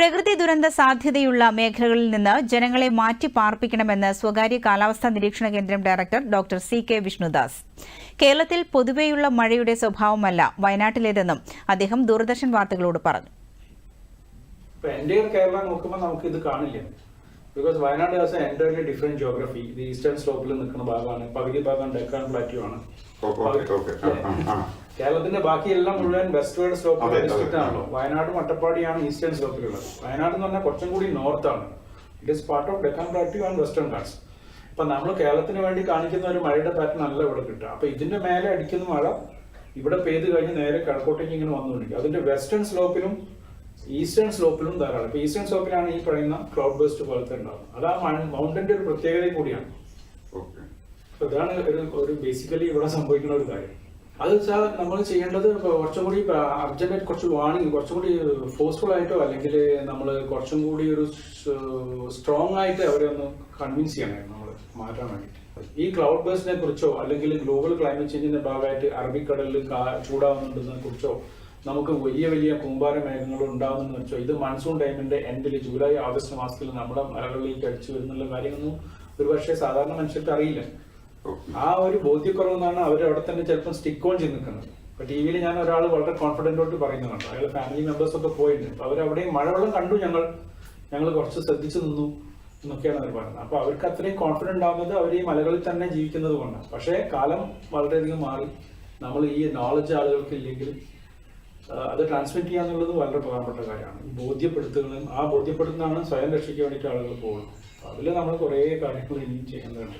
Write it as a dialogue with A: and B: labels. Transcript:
A: പ്രകൃതി ദുരന്ത സാധ്യതയുള്ള മേഖലകളിൽ നിന്ന് ജനങ്ങളെ മാറ്റി പാർപ്പിക്കണമെന്ന് സ്വകാര്യ കാലാവസ്ഥാ നിരീക്ഷണ കേന്ദ്രം director doctor C K Vishnudas. കേരളത്തിൽ പൊതുവെയുള്ള മഴയുടെ സ്വഭാവമല്ല വയനാട്ടിലേതെന്നും അദ്ദേഹം ദൂരദർശൻ വാർത്തകളോട് പറഞ്ഞു.
B: ഇപ്പൊ എന്റെ കേരള നോക്കുമ്പോൾ നമുക്ക് ഇത് കാണില്ല. Because Wayanad has entirely different geography ഇത് ഈസ്റ്റേൺ സ്ലോപ്പിൽ നിൽക്കുന്ന ഭാഗമാണ്. പകുതി ഭാഗം ഡെക്കാൻ പ്ലാറ്റ്യൂ ആണ്. കേരളത്തിന്റെ ബാക്കിയെല്ലാം മുഴുവൻ വെസ്റ്റ്
C: വേർഡ്
B: സ്ലോപ്പ് ഡിസ്ട്രിക്റ്റ്. ആണല്ലോ. വയനാട് മട്ടപ്പാടിയാണ് ഈസ്റ്റേൺ സ്ലോപ്പിലുള്ളത് വയനാട് എന്ന് പറഞ്ഞാൽ കുറച്ചും കൂടി നോർത്ത് ആണ് it is part of Deccan plateau and western Ghats അപ്പൊ നമ്മൾ കേരളത്തിന് വേണ്ടി കാണിക്കുന്ന ഒരു മഴയുടെ പാറ്റേൺ അല്ല ഇവിടെ കിട്ടുക. അപ്പൊ ഇതിന്റെ മേലെ അടിക്കുന്ന മഴ ഇവിടെ പെയ്ത് കഴിഞ്ഞ് നേരെ കിഴക്കോട്ടേക്ക് ഇങ്ങനെ വന്നുകൊണ്ടിരിക്കും അതിന്റെ വെസ്റ്റേൺ സ്ലോപ്പിലും ഈസ്റ്റേൺ സ്ലോപ്പിലും ധാരാളം. ഇപ്പൊ ഈസ്റ്റേൺ സ്ലോപ്പിലാണ് ഈ പറയുന്ന ക്ലൗഡ് ബേസ്റ്റ് പോലത്തെ ഉണ്ടാവും അത് ആ മൗണ്ടന്റെ ഒരു പ്രത്യേകത കൂടിയാണ്. ഇതാണ് ഒരു ഒരു ബേസിക്കലി ഇവിടെ സംഭവിക്കുന്ന ഒരു കാര്യം. അത് വെച്ചാൽ നമ്മൾ ചെയ്യേണ്ടത് കുറച്ചും കൂടി അർജന്റായിട്ട് കുറച്ച് വാണിംഗ് കുറച്ചും കൂടി ഫോഴ്സ്ഫുൾ ആയിട്ടോ അല്ലെങ്കിൽ നമ്മൾ കുറച്ചും കൂടി ഒരു സ്ട്രോങ് ആയിട്ട് അവരെ ഒന്ന് കൺവിൻസ് ചെയ്യണമായിരുന്നു നമ്മൾ മാറ്റാൻ വേണ്ടി ഈ ക്ലൗഡ് ബേസിനെ കുറിച്ചോ അല്ലെങ്കിൽ ഗ്ലോബൽ ക്ലൈമറ്റ് ചേഞ്ചിന്റെ ഭാഗമായിട്ട് അറബിക്കടലിൽ ചൂടാവുന്നുണ്ടെന്ന ചൂടാവുന്നുണ്ടെന്നതിനെ കുറിച്ചോ നമുക്ക് വലിയ വലിയ കുമ്പാര മേഘങ്ങൾ ഉണ്ടാവുന്നെന്ന് വെച്ചോ ഇത് മൺസൂൺ ടൈമിന്റെ എൻഡിൽ ജൂലൈ ആഗസ്റ്റ് മാസത്തിൽ നമ്മുടെ മലകളിലേക്ക് അടിച്ചു വരുന്നുള്ള കാര്യമൊന്നും ഒരുപക്ഷെ സാധാരണ മനുഷ്യർക്ക് അറിയില്ല. ആ ഒരു ബോധ്യക്കുറവെന്നാണ് അവർ അവിടെ തന്നെ ചിലപ്പോൾ സ്റ്റിക്ക് ഓൺ ചെയ്ത് നിൽക്കുന്നത് ഇപ്പൊ ടി വിയിൽ ഞാൻ ഒരാൾ വളരെ കോൺഫിഡന്റോട്ട് പറയുന്നുണ്ട് അയാൾ ഫാമിലി മെമ്പേഴ്സ് ഒക്കെ പോയിട്ടുണ്ട്. അപ്പൊ അവരവിടെ മഴവെള്ളം കണ്ടു ഞങ്ങൾ. ഞങ്ങൾ കുറച്ച് ശ്രദ്ധിച്ചു നിന്നു എന്നൊക്കെയാണ് അവർ പറയുന്നത്. അപ്പൊ അവർക്ക് അത്രയും കോൺഫിഡന്റ് ആവുന്നത് അവർ ഈ മലകളിൽ തന്നെ ജീവിക്കുന്നത് കൊണ്ടാണ്. പക്ഷേ കാലം വളരെയധികം മാറി. നമ്മൾ ഈ നോളജ് ആളുകൾക്ക് ഇല്ലെങ്കിൽ അത് ട്രാൻസ്മിറ്റ് ചെയ്യാന്നുള്ളത് വളരെ പ്രധാനപ്പെട്ട കാര്യമാണ്. ഈ ബോധ്യപ്പെടുത്തുകയും ആ ബോധ്യപ്പെടുത്തുന്നതാണ് സ്വയം രക്ഷയ്ക്ക് വേണ്ടിയിട്ട് ആളുകൾ പോകുന്നത്. അതിൽ നമ്മൾ കുറേ കാര്യങ്ങൾ ഇനിയും ചെയ്യേണ്ടതുണ്ട്